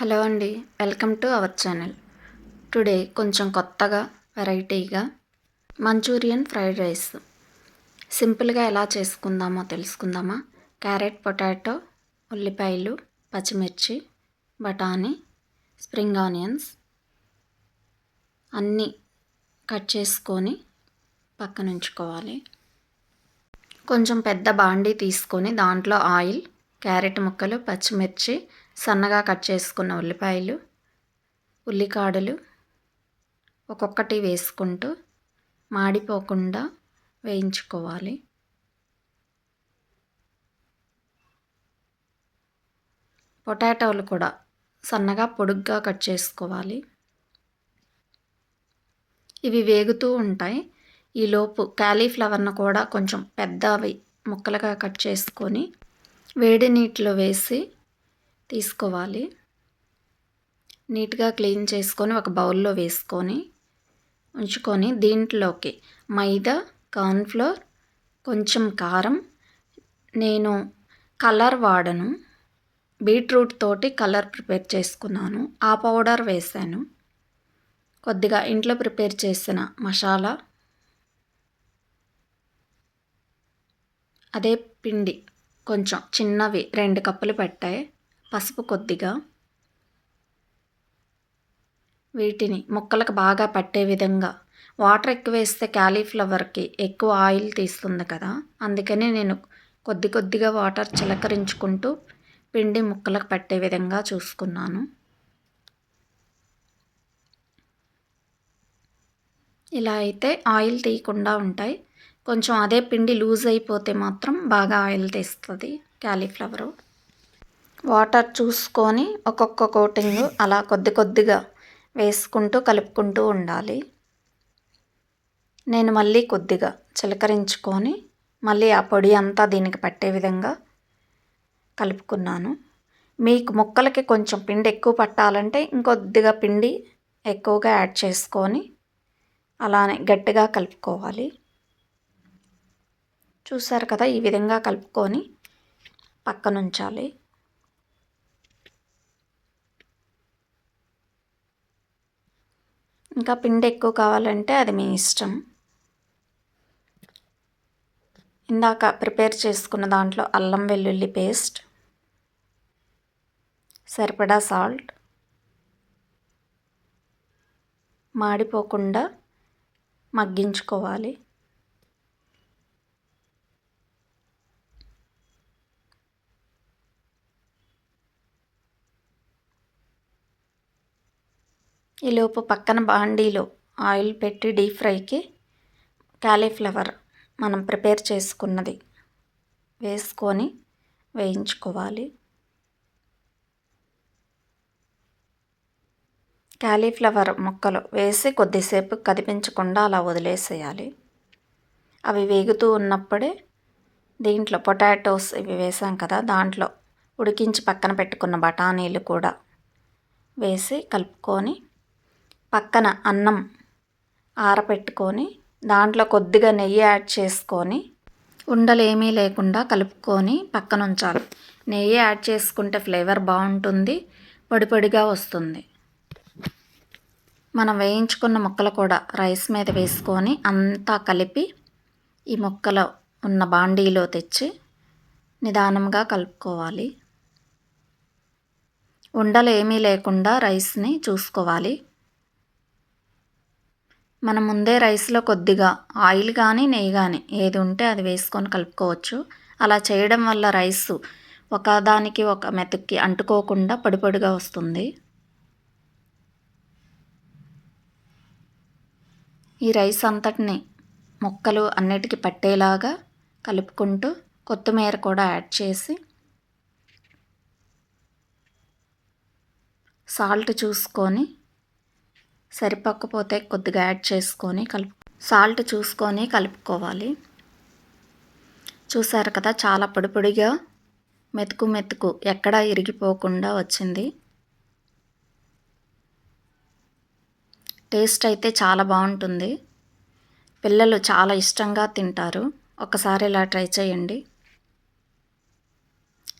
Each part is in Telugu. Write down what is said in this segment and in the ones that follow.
హలో అండి. Welcome to our channel. Today కొంచెం కొత్తగా వెరైటీగా మంచూరియన్ ఫ్రైడ్ రైస్. సింపుల్గా ఎలా చేసుకుందామో తెలుసుకుందామా? క్యారెట్ పొటాటో ఉల్లిపాయలు పచ్చిమిర్చి బఠానీ స్ప్రింగ్ ఆనియన్స్ అన్నీ కట్ చేసుకొని పక్కన ఉంచుకోవాలి కొంచెం పెద్ద బాండీ తీసుకొని దాంట్లో ఆయిల్ క్యారెట్ ముక్కలు పచ్చిమిర్చి సన్నగా కట్ చేసుకున్న ఉల్లిపాయలు ఉల్లికాడలు ఒక్కొక్కటి వేసుకుంటూ మాడిపోకుండా వేయించుకోవాలి. పొటాటోలు కూడా సన్నగా పొడుగ్గా కట్ చేసుకోవాలి. ఇవి వేగుతూ ఉంటాయి. ఈలోపు క్యాలీఫ్లవర్ను కూడా కొంచెం పెద్దవి ముక్కలుగా కట్ చేసుకొని వేడి నీటిలో వేసి తీసుకోవాలి. నీట్గా క్లీన్ చేసుకొని ఒక బౌల్లో వేసుకొని ఉంచుకొని దీంట్లోకి మైదా కార్న్ఫ్లోర్ కొంచెం కారం. నేను కలర్ వాడను. బీట్రూట్ తోటి కలర్ ప్రిపేర్ చేసుకున్నాను. ఆ పౌడర్ వేసాను. కొద్దిగా ఇంట్లో ప్రిపేర్ చేసిన మసాలా అదే పిండి కొంచెం చిన్నవి రెండు కప్పులు పెట్టాయి. పసుపు కొద్దిగా. వీటిని ముక్కలకు బాగా పట్టే విధంగా. వాటర్ ఎక్కువ వేస్తే క్యాలీఫ్లవర్కి ఎక్కువ ఆయిల్ తీస్తుంది కదా. అందుకని నేను కొద్ది కొద్దిగా వాటర్ చిలకరించుకుంటూ పిండి ముక్కలకు పట్టే విధంగా చూసుకున్నాను. ఇలా అయితే ఆయిల్ తీయకుండా ఉంటాయి. కొంచెం అదే పిండి లూజ్ అయిపోతే మాత్రం బాగా ఆయిల్ తీస్తుంది క్యాలీఫ్లవరు. వాటర్ చూసుకొని ఒక్కొక్క కోటింగ్ అలా కొద్ది కొద్దిగా వేసుకుంటూ కలుపుకుంటూ ఉండాలి. నేను మళ్ళీ కొద్దిగా చిలకరించుకొని మళ్ళీ ఆ పొడి అంతా దీనికి పట్టే విధంగా కలుపుకున్నాను. మీకు ముక్కలకి కొంచెం పిండి ఎక్కువ పట్టాలంటే ఇంకొద్దిగా పిండి ఎక్కువగా యాడ్ చేసుకొని అలానే గట్టిగా కలుపుకోవాలి. చూసారు కదా ఈ విధంగా కలుపుకొని పక్కనుంచాలి. ఇంకా పిండి ఎక్కువ కావాలంటే అది మీ ఇష్టం. ఇందాక ప్రిపేర్ చేసుకున్న దాంట్లో అల్లం వెల్లుల్లి పేస్ట్ సరిపడా సాల్ట్ మాడిపోకుండా మగ్గించుకోవాలి. ఈలోపు పక్కన బాండీలో ఆయిల్ పెట్టి డీప్ ఫ్రైకి క్యాలీఫ్లవర్ మనం ప్రిపేర్ చేసుకున్నది వేసుకొని వేయించుకోవాలి. క్యాలీఫ్లవర్ ముక్కలు వేసి కొద్దిసేపు కదిపించకుండా అలా వదిలేసేయాలి. అవి వేగుతూ ఉన్నప్పుడే దీంట్లో పొటాటోస్ ఇవి వేసాం కదా దాంట్లో ఉడికించి పక్కన పెట్టుకున్న బఠానీలు కూడా వేసి కలుపుకొని పక్కన అన్నం ఆరపెట్టుకొని దాంట్లో కొద్దిగా నెయ్యి యాడ్ చేసుకొని ఉండలేమీ లేకుండా కలుపుకొని పక్కన ఉంచాలి నెయ్యి యాడ్ చేసుకుంటే ఫ్లేవర్ బాగుంటుంది పొడి పొడిగా వస్తుంది. మనం వేయించుకున్న ముక్కలు కూడా రైస్ మీద వేసుకొని అంతా కలిపి ఈ ముక్కలు ఉన్న బాండీలో తెచ్చి నిదానంగా కలుపుకోవాలి. ఉండలు ఏమీ లేకుండా రైస్ని చూసుకోవాలి. మనం ముందే రైస్లో కొద్దిగా ఆయిల్ కానీ నెయ్యి కానీ ఏది ఉంటే అది వేసుకొని కలుపుకోవచ్చు. అలా చేయడం వల్ల రైస్ ఒకదానికి ఒక మెతుక్కి అంటుకోకుండా పడిపడిగా వస్తుంది. ఈ రైస్ అంతటిని ముక్కలు అన్నిటికీ పట్టేలాగా కలుపుకుంటూ కొత్తిమీర కూడా యాడ్ చేసి సాల్ట్ చూసుకొని సరిపోకపోతే కొద్దిగా యాడ్ చేసుకొని కలుపు సాల్ట్ చూసుకొని కలుపుకోవాలి. చూసారు కదా చాలా పొడిపొడిగా మెతుకు మెతుకు ఎక్కడ ఇరిగిపోకుండా వచ్చింది. టేస్ట్ అయితే చాలా బాగుంటుంది. పిల్లలు చాలా ఇష్టంగా తింటారు. ఒకసారి ఇలా ట్రై చేయండి.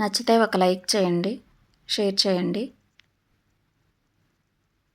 నచ్చితే ఒక లైక్ చేయండి షేర్ చేయండి.